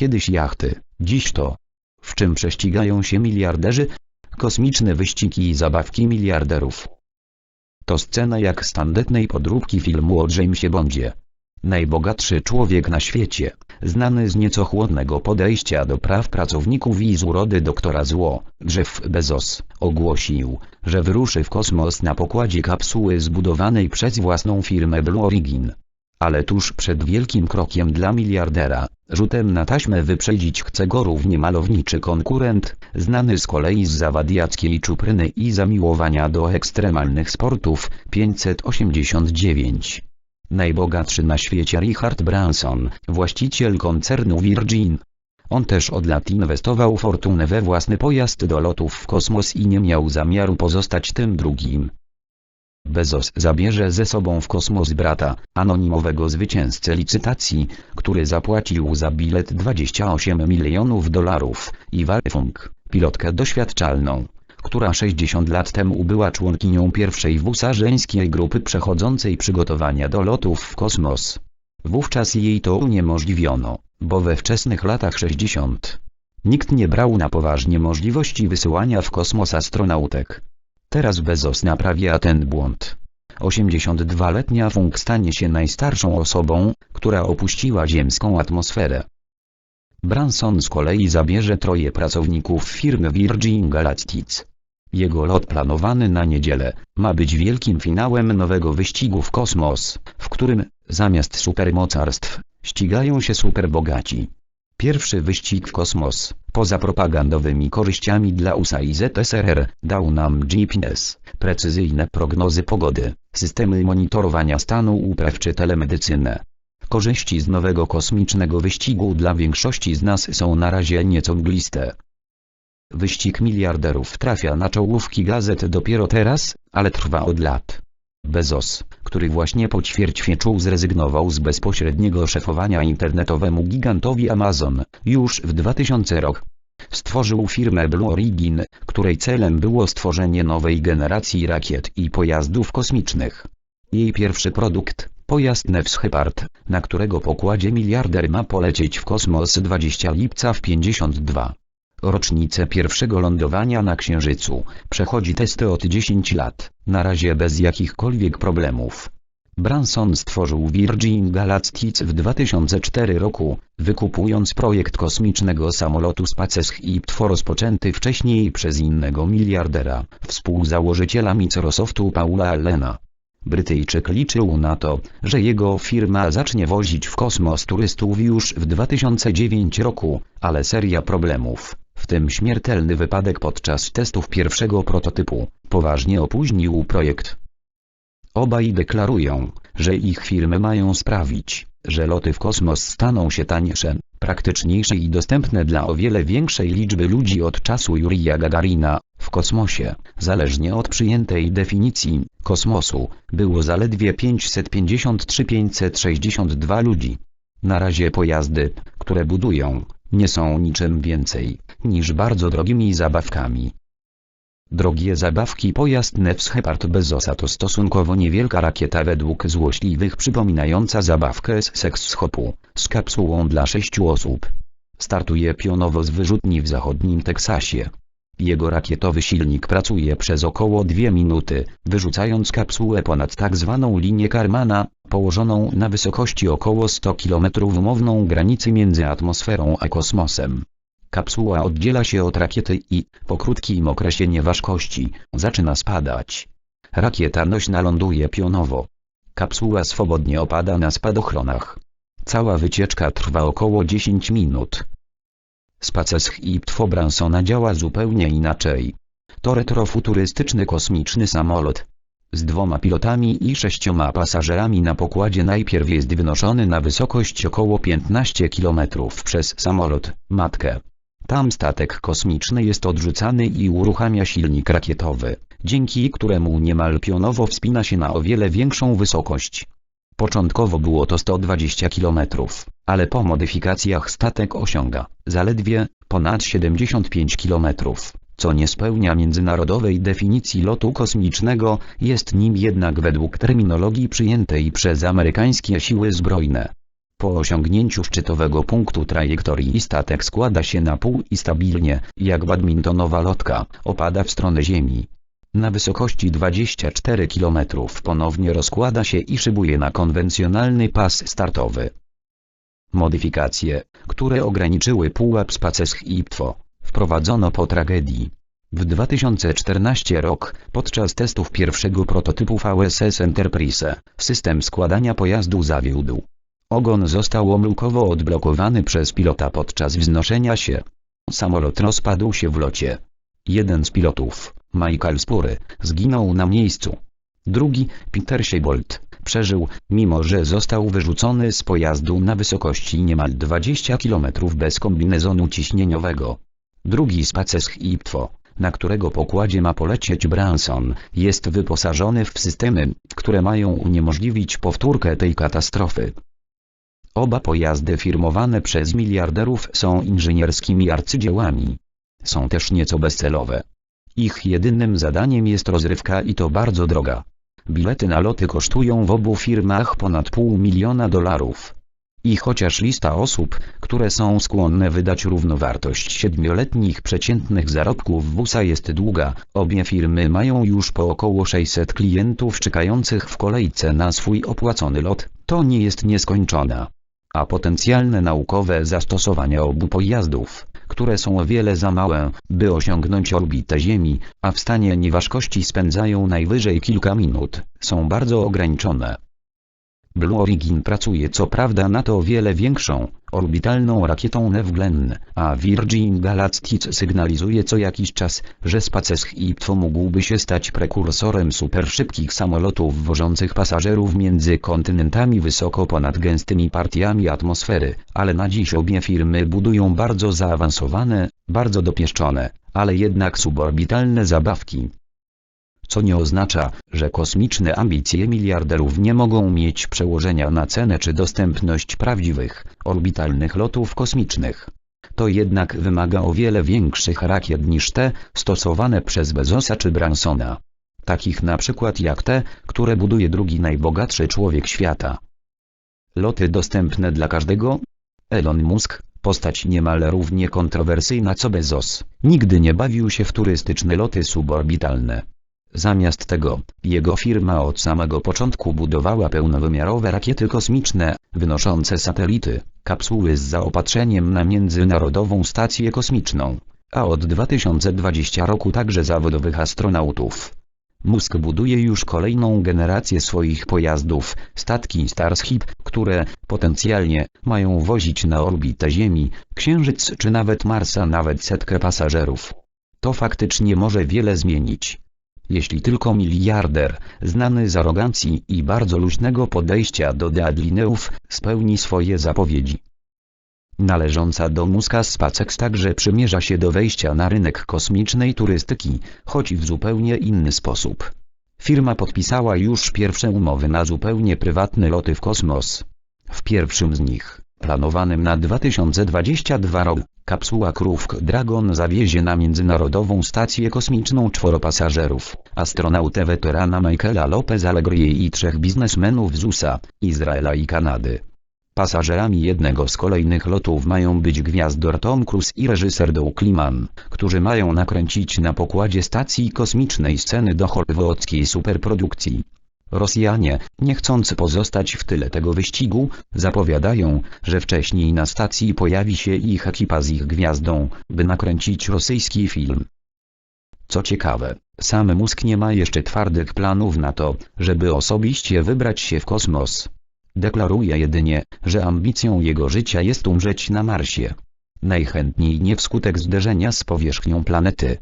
Kiedyś jachty, dziś to. W czym prześcigają się miliarderzy? Kosmiczne wyścigi i zabawki miliarderów. To scena jak z tandetnej podróbki filmu o Jamesie Bondzie. Najbogatszy człowiek na świecie, znany z nieco chłodnego podejścia do praw pracowników i z urody doktora zło, Jeff Bezos, ogłosił, że wyruszy w kosmos na pokładzie kapsuły zbudowanej przez własną firmę Blue Origin. Ale tuż przed wielkim krokiem dla miliardera, rzutem na taśmę wyprzedzić chce go równie malowniczy konkurent, znany z kolei z zawadiackiej czupryny i zamiłowania do ekstremalnych sportów, 589. Najbogatszy na świecie Richard Branson, właściciel koncernu Virgin. On też od lat inwestował fortunę we własny pojazd do lotów w kosmos i nie miał zamiaru pozostać tym drugim. Bezos zabierze ze sobą w kosmos brata, anonimowego zwycięzcę licytacji, który zapłacił za bilet 28 milionów dolarów, i Funk, pilotkę doświadczalną, która 60 lat temu była członkinią pierwszej w USA żeńskiej grupy przechodzącej przygotowania do lotów w kosmos. Wówczas jej to uniemożliwiono, bo we wczesnych latach 60. Nikt nie brał na poważnie możliwości wysyłania w kosmos astronautek. Teraz Bezos naprawia ten błąd. 82-letnia Funk stanie się najstarszą osobą, która opuściła ziemską atmosferę. Branson z kolei zabierze troje pracowników firmy Virgin Galactic. Jego lot planowany na niedzielę, ma być wielkim finałem nowego wyścigu w kosmos, w którym, zamiast supermocarstw, ścigają się superbogaci. Pierwszy wyścig w kosmos, poza propagandowymi korzyściami dla USA i ZSRR, dał nam GPS, precyzyjne prognozy pogody, systemy monitorowania stanu upraw czy telemedycynę. Korzyści z nowego kosmicznego wyścigu dla większości z nas są na razie nieco mgliste. Wyścig miliarderów trafia na czołówki gazet dopiero teraz, ale trwa od lat. Bezos, który właśnie po ćwierćwieczu zrezygnował z bezpośredniego szefowania internetowemu gigantowi Amazon, już w 2000 rok. Stworzył firmę Blue Origin, której celem było stworzenie nowej generacji rakiet i pojazdów kosmicznych. Jej pierwszy produkt, pojazd Shepard, na którego pokładzie miliarder ma polecieć w kosmos 20 lipca w 52. Rocznicę pierwszego lądowania na Księżycu, przechodzi testy od 10 lat, na razie bez jakichkolwiek problemów. Branson stworzył Virgin Galactic w 2004 roku, wykupując projekt kosmicznego samolotu SpaceX rozpoczęty wcześniej przez innego miliardera, współzałożyciela Microsoftu Paula Allena. Brytyjczyk liczył na to, że jego firma zacznie wozić w kosmos turystów już w 2009 roku, ale seria problemów, w tym śmiertelny wypadek podczas testów pierwszego prototypu, poważnie opóźnił projekt. Obaj deklarują, że ich firmy mają sprawić, że loty w kosmos staną się tańsze, praktyczniejsze i dostępne dla o wiele większej liczby ludzi od czasu Jurija Gagarina. W kosmosie, zależnie od przyjętej definicji kosmosu, było zaledwie 553-562 ludzi. Na razie pojazdy, które budują, nie są niczym więcej niż bardzo drogimi zabawkami. Drogie zabawki pojazd Shepard Bezosa to stosunkowo niewielka rakieta według złośliwych przypominająca zabawkę z seks hopu, z kapsułą dla sześciu osób. Startuje pionowo z wyrzutni w zachodnim Teksasie. Jego rakietowy silnik pracuje przez około dwie minuty, wyrzucając kapsułę ponad tak zwaną linię Karmana, położoną na wysokości około 100 km umowną granicy między atmosferą a kosmosem. Kapsuła oddziela się od rakiety i, po krótkim okresie nieważkości, zaczyna spadać. Rakieta nośna ląduje pionowo. Kapsuła swobodnie opada na spadochronach. Cała wycieczka trwa około 10 minut. Spaces i Bransona działa zupełnie inaczej. To retrofuturystyczny kosmiczny samolot. Z dwoma pilotami i sześcioma pasażerami na pokładzie najpierw jest wynoszony na wysokość około 15 km przez samolot, matkę. Tam statek kosmiczny jest odrzucany i uruchamia silnik rakietowy, dzięki któremu niemal pionowo wspina się na o wiele większą wysokość. Początkowo było to 120 km, ale po modyfikacjach statek osiąga, zaledwie, ponad 75 km, co nie spełnia międzynarodowej definicji lotu kosmicznego, jest nim jednak według terminologii przyjętej przez amerykańskie siły zbrojne. Po osiągnięciu szczytowego punktu trajektorii statek składa się na pół i stabilnie, jak badmintonowa lotka, opada w stronę Ziemi. Na wysokości 24 km ponownie rozkłada się i szybuje na konwencjonalny pas startowy. Modyfikacje, które ograniczyły pułap Spacesch i Ptwo, wprowadzono po tragedii. W 2014 rok, podczas testów pierwszego prototypu VSS Enterprise, system składania pojazdu zawiódł. Ogon został omyłkowo odblokowany przez pilota podczas wznoszenia się. Samolot rozpadł się w locie. Jeden z pilotów, Michael Spory, zginął na miejscu. Drugi, Peter Siebold, przeżył, mimo że został wyrzucony z pojazdu na wysokości niemal 20 km bez kombinezonu ciśnieniowego. Drugi Spacesch i Ptwo, na którego pokładzie ma polecieć Branson, jest wyposażony w systemy, które mają uniemożliwić powtórkę tej katastrofy. Oba pojazdy firmowane przez miliarderów są inżynierskimi arcydziełami. Są też nieco bezcelowe. Ich jedynym zadaniem jest rozrywka i to bardzo droga. Bilety na loty kosztują w obu firmach ponad pół miliona dolarów. I chociaż lista osób, które są skłonne wydać równowartość siedmioletnich przeciętnych zarobków WUSA jest długa, obie firmy mają już po około 600 klientów czekających w kolejce na swój opłacony lot, to nie jest nieskończona. A potencjalne naukowe zastosowania obu pojazdów, które są o wiele za małe, by osiągnąć orbitę Ziemi, a w stanie nieważkości spędzają najwyżej kilka minut, są bardzo ograniczone. Blue Origin pracuje co prawda nad o wiele większą, orbitalną rakietą New Glenn, a Virgin Galactic sygnalizuje co jakiś czas, że Spacesch Iptwo mógłby się stać prekursorem superszybkich samolotów wożących pasażerów między kontynentami wysoko ponad gęstymi partiami atmosfery, ale na dziś obie firmy budują bardzo zaawansowane, bardzo dopieszczone, ale jednak suborbitalne zabawki co nie oznacza, że kosmiczne ambicje miliarderów nie mogą mieć przełożenia na cenę czy dostępność prawdziwych, orbitalnych lotów kosmicznych. To jednak wymaga o wiele większych rakiet niż te, stosowane przez Bezosa czy Bransona. Takich na przykład jak te, które buduje drugi najbogatszy człowiek świata. Loty dostępne dla każdego? Elon Musk, postać niemal równie kontrowersyjna co Bezos, nigdy nie bawił się w turystyczne loty suborbitalne. Zamiast tego, jego firma od samego początku budowała pełnowymiarowe rakiety kosmiczne, wynoszące satelity, kapsuły z zaopatrzeniem na Międzynarodową Stację Kosmiczną, a od 2020 roku także zawodowych astronautów. Musk buduje już kolejną generację swoich pojazdów, statki Starship, które, potencjalnie, mają wozić na orbitę Ziemi, Księżyc czy nawet Marsa nawet setkę pasażerów. To faktycznie może wiele zmienić jeśli tylko miliarder, znany z arogancji i bardzo luźnego podejścia do deadlineów, spełni swoje zapowiedzi. Należąca do Muska Spacex także przymierza się do wejścia na rynek kosmicznej turystyki, choć w zupełnie inny sposób. Firma podpisała już pierwsze umowy na zupełnie prywatne loty w kosmos. W pierwszym z nich, planowanym na 2022 rok, Kapsuła Krówk Dragon zawiezie na Międzynarodową Stację Kosmiczną czworo pasażerów, astronautę weterana Michaela Lopez Allegrie i trzech biznesmenów z USA, Izraela i Kanady. Pasażerami jednego z kolejnych lotów mają być gwiazdor Tom Cruise i reżyser Doug Liman, którzy mają nakręcić na pokładzie stacji kosmicznej sceny do hollywoodzkiej superprodukcji. Rosjanie, nie chcąc pozostać w tyle tego wyścigu, zapowiadają, że wcześniej na stacji pojawi się ich ekipa z ich gwiazdą, by nakręcić rosyjski film. Co ciekawe, sam Musk nie ma jeszcze twardych planów na to, żeby osobiście wybrać się w kosmos. Deklaruje jedynie, że ambicją jego życia jest umrzeć na Marsie. Najchętniej nie wskutek zderzenia z powierzchnią planety.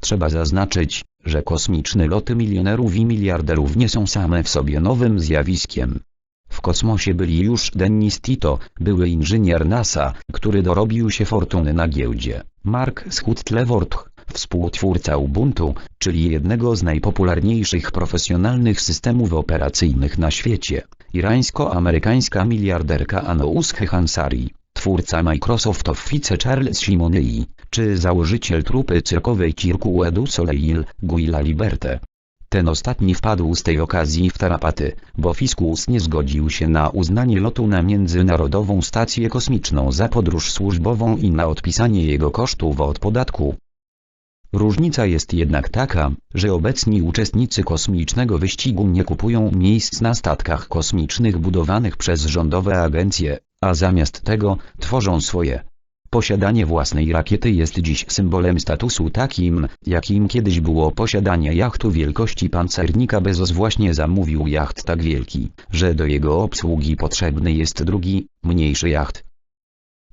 Trzeba zaznaczyć, że kosmiczne loty milionerów i miliarderów nie są same w sobie nowym zjawiskiem. W kosmosie byli już Dennis Tito, były inżynier NASA, który dorobił się fortuny na giełdzie, Mark Schuttlewort, współtwórca Ubuntu, czyli jednego z najpopularniejszych profesjonalnych systemów operacyjnych na świecie, irańsko-amerykańska miliarderka Anoush Hansari, twórca Microsoft Office Charles Simonei, czy założyciel trupy cyrkowej Cirque du Soleil, Guilla Liberte. Ten ostatni wpadł z tej okazji w tarapaty, bo fiskus nie zgodził się na uznanie lotu na Międzynarodową Stację Kosmiczną za podróż służbową i na odpisanie jego kosztów od podatku. Różnica jest jednak taka, że obecni uczestnicy kosmicznego wyścigu nie kupują miejsc na statkach kosmicznych budowanych przez rządowe agencje, a zamiast tego, tworzą swoje. Posiadanie własnej rakiety jest dziś symbolem statusu takim, jakim kiedyś było posiadanie jachtu wielkości pancernika Bezos właśnie zamówił jacht tak wielki, że do jego obsługi potrzebny jest drugi, mniejszy jacht.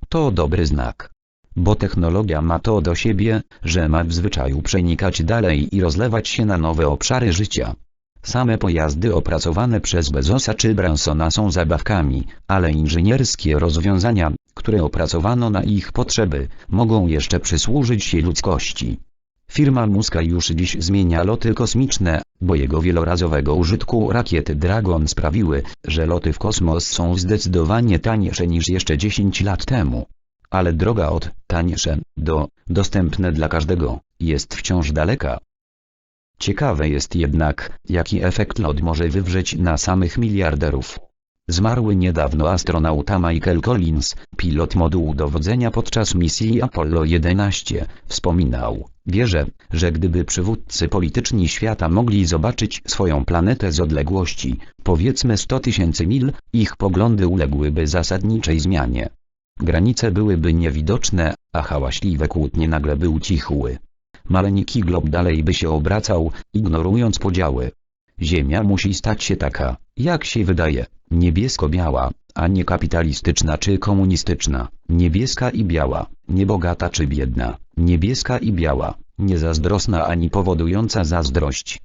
To dobry znak. Bo technologia ma to do siebie, że ma w zwyczaju przenikać dalej i rozlewać się na nowe obszary życia. Same pojazdy opracowane przez Bezosa czy Bransona są zabawkami, ale inżynierskie rozwiązania, które opracowano na ich potrzeby, mogą jeszcze przysłużyć się ludzkości. Firma Muska już dziś zmienia loty kosmiczne, bo jego wielorazowego użytku rakiety Dragon sprawiły, że loty w kosmos są zdecydowanie tańsze niż jeszcze 10 lat temu. Ale droga od tańsze do dostępne dla każdego jest wciąż daleka. Ciekawe jest jednak, jaki efekt lot może wywrzeć na samych miliarderów. Zmarły niedawno astronauta Michael Collins, pilot modułu dowodzenia podczas misji Apollo 11, wspominał, wierzę, że gdyby przywódcy polityczni świata mogli zobaczyć swoją planetę z odległości, powiedzmy 100 tysięcy mil, ich poglądy uległyby zasadniczej zmianie. Granice byłyby niewidoczne, a hałaśliwe kłótnie nagle by ucichły. Maleńki glob dalej by się obracał, ignorując podziały. Ziemia musi stać się taka, jak się wydaje, niebiesko-biała, a nie kapitalistyczna czy komunistyczna, niebieska i biała, niebogata czy biedna, niebieska i biała, niezazdrosna ani powodująca zazdrość.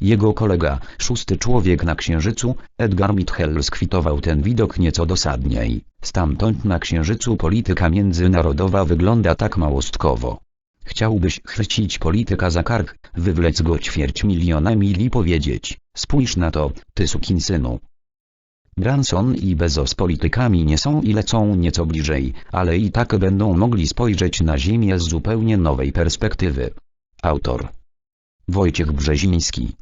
Jego kolega, szósty człowiek na Księżycu, Edgar Mitchell skwitował ten widok nieco dosadniej. Stamtąd na Księżycu polityka międzynarodowa wygląda tak małostkowo. Chciałbyś chwycić polityka za kark, wywlec go ćwierć miliona mil i powiedzieć, spójrz na to, ty sukinsynu. Branson i Bezos politykami nie są i lecą nieco bliżej, ale i tak będą mogli spojrzeć na Ziemię z zupełnie nowej perspektywy. Autor Wojciech Brzeziński